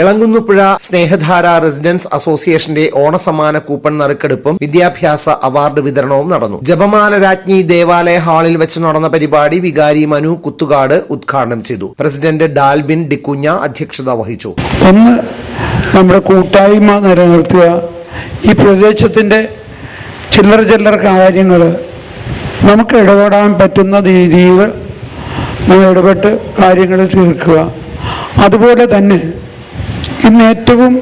എളങ്കുന്നുപുഴ സ്നേഹധാര residence അസോസിയേഷന്റെ ഓണസമ്മാന coupon നറുക്കെടുപ്പും വിദ്യാഭ്യാസ award വിതരണവും നടന്നു. ജപമാല രാജ്ഞി ദേവാലയ ഹാളിൽ വെച്ച് നടന്ന പരിപാടി വികാരി മനു കുത്തുകാട് ഉദ്ഘാടനം ചെയ്തു. പ്രസിഡന്റ് ഡാൽബിൻ ഡിക്കുഞ്ഞ അധ്യക്ഷത വഹിച്ചു. ഒന്ന് നമ്മുടെ കൂട്ടായ്മ നിലനിർത്തുക ഈ പ്രദേശത്തിന്റെ ചില്ലറ ചില്ലറ കാര്യങ്ങൾ നമുക്ക് ഇടപെടാൻ പറ്റുന്ന രീതിയിൽ നമ്മൾ ഇടപെട്ട് കാര്യങ്ങൾ തീർക്കുക. അതുപോലെ തന്നെ ഇന്ന് ഏറ്റവും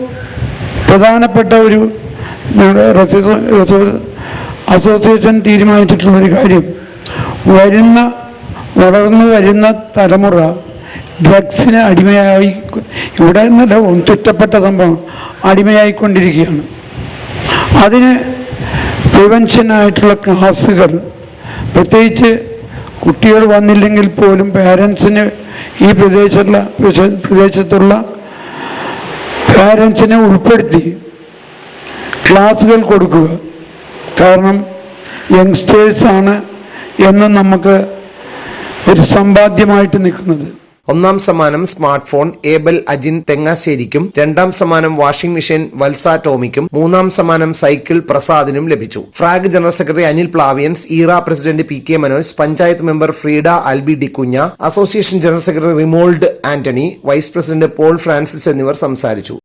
പ്രധാനപ്പെട്ട ഒരു ഒരു അസോസിയേഷൻ തീരുമാനിച്ചിട്ടുള്ളൊരു കാര്യം. വരുന്ന വളർന്നു വരുന്ന തലമുറ ഡ്രഗ്സിന് അടിമയായി ഇവിടെ നിന്നല്ല ചുറ്റപ്പെട്ട സംഭവം അടിമയായിക്കൊണ്ടിരിക്കുകയാണ്. അതിന് പ്രിവെൻഷനായിട്ടുള്ള ക്ലാസ്സുകൾ പ്രത്യേകിച്ച് കുട്ടികൾ വന്നില്ലെങ്കിൽ പോലും പേരൻസിന് ഈ പ്രദേശത്തുള്ള പ്രദേശത്തുള്ള പേരൻസിനെ ഉൾപ്പെടുത്തി ക്ലാസ്സുകൾ കൊടുക്കുക. കാരണം യങ്സ്റ്റേഴ്സാണ് എന്ന് നമുക്ക് ഒരു സമ്പാദ്യമായിട്ട് നിൽക്കുന്നത്. ഒന്നാം സമ്മാനം സ്മാർട്ട് ഫോൺ ഏബൽ അജിൻ തെങ്ങാശ്ശേരിക്കും രണ്ടാം സമ്മാനം വാഷിംഗ് മെഷീൻ വത്സ ടോമിക്കും മൂന്നാം സമ്മാനം സൈക്കിൾ പ്രസാദിനും ലഭിച്ചു. Frog general secretary Anil പ്ലാവിയൻസ് ഈറ president P K Manoj panchayat member Freeda Albi ഡിക്കുഞ്ഞ association general secretary Rimold Antony vice president Paul Francis എന്നിവർ സംസാരിച്ചു.